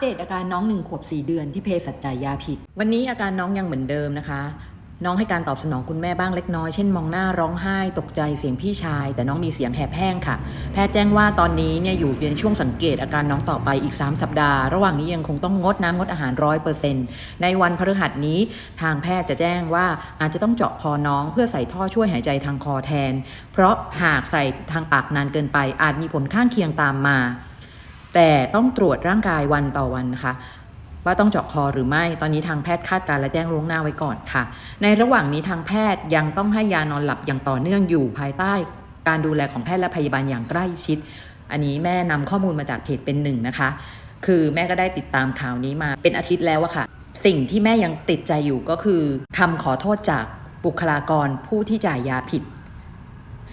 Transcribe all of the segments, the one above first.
เดตอาการน้องหนึ่งขวบสี่เดือนที่เภสัชจ่ายยาผิด วันนี้อาการน้องยังเหมือนเดิมนะคะ น้องให้การตอบสนองคุณแม่บ้างเล็กน้อย เช่นมองหน้าร้องไห้ ตกใจเสียงพี่ชาย แต่น้องมีเสียงแหบแห้งค่ะ แพทย์แจ้งว่าตอนนี้เนี่ยอยู่ในช่วงสังเกตอาการน้องต่อไปอีก 3 สัปดาห์ ระหว่างนี้ยังคงต้องงดน้ำงดอาหารร้อยเปอร์เซ็นต์ในวันพฤหัสนี้ทางแพทย์จะแจ้งว่าอาจจะต้องเจาะคอน้อง เพื่อใส่ท่อช่วยหายใจทางคอแทน เพราะหากใส่ทางปากนานเกินไป อาจมีผลข้างเคียงตามมา แต่ต้องตรวจร่างกายวันต่อวันนะคะว่าต้องเจาะคอหรือไม่ ตอนนี้ทางแพทย์คาดการณ์และแจ้งล่วงหน้าไว้ก่อนค่ะ ในระหว่างนี้ทางแพทย์ยังต้องให้ยานอนหลับอย่างต่อเนื่องอยู่ภายใต้ การดูแลของแพทย์และพยาบาลอย่างใกล้ชิด อันนี้แม่นำข้อมูลมาจากเพจเป็นหนึ่งนะคะ คือแม่ก็ได้ติดตามข่าวนี้มาเป็นอาทิตย์แล้วอะค่ะ สิ่งที่แม่ยังติดใจอยู่ก็คือคำขอโทษจากบุคลากรผู้ที่จ่ายยาผิด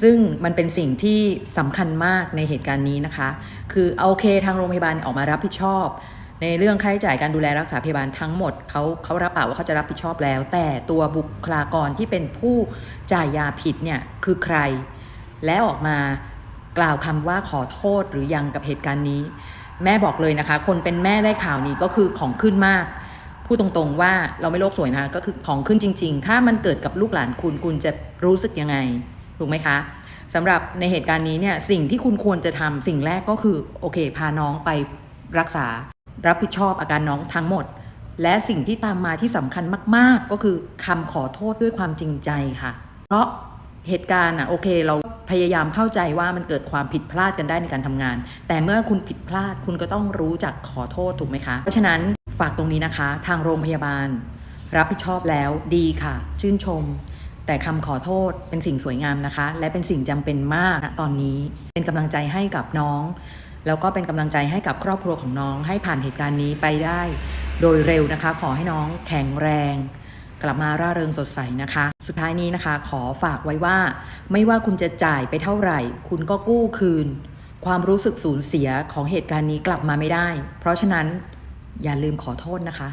ซึ่งมันเป็นสิ่งที่สำคัญมากในเหตุการณ์นี้นะคะ คือโอเคทางโรงพยาบาลออกมารับผิดชอบ ในเรื่องค่าใช้จ่ายการดูแลรักษาพยาบาลทั้งหมดเขาเขารับปากว่าเขาจะรับผิดชอบแล้ว แต่ตัวบุคลากรที่เป็นผู้จ่ายยาผิดเนี่ยคือใคร และออกมากล่าวคำว่าขอโทษหรือยังกับเหตุการณ์นี้ แม่บอกเลยนะคะ คนเป็นแม่ได้ข่าวนี้ก็คือของขึ้นมากพูดตรงๆว่าเราไม่โลกสวยนะคะก็คือของขึ้นจริง ๆ ถ้ามันเกิดกับลูกหลานคุณคุณจะรู้สึกยังไง ถูกไหมคะสำหรับในเหตุการณ์นี้เนี่ยสิ่งที่คุณควรจะทำสิ่งแรกก็คือโอเค พาน้องไปรักษา รับผิดชอบอาการน้องทั้งหมด และสิ่งที่ตามมาที่สำคัญมาก ๆ ก็คือคำขอโทษด้วยความจริงใจค่ะ เพราะเหตุการณ์อะโอเคเราพยายามเข้าใจว่ามันเกิดความผิดพลาดกันได้ในการทำงาน แต่เมื่อคุณผิดพลาดคุณก็ต้องรู้จักขอโทษถูกไหมคะ เพราะฉะนั้นฝากตรงนี้นะคะ ทางโรงพยาบาล รับผิดชอบแล้วดีค่ะ ชื่นชม แต่คำขอโทษเป็นสิ่งสวยงามนะคะ และเป็นสิ่งจำเป็นมากณตอนนี้เป็นกำลังใจให้กับน้อง แล้วก็เป็นกำลังใจให้กับครอบครัวของน้อง ให้ผ่านเหตุการณ์นี้ไปได้ โดยเร็วนะคะ ขอให้น้องแข็งแรง กลับมาร่าเริงสดใสนะคะ สุดท้ายนี้นะคะ ขอฝากไว้ว่า ไม่ว่าคุณจะจ่ายไปเท่าไหร่ คุณก็กู้คืน ความรู้สึกสูญเสียของเหตุการณ์นี้กลับมาไม่ได้ เพราะฉะนั้นอย่าลืมขอโทษนะคะ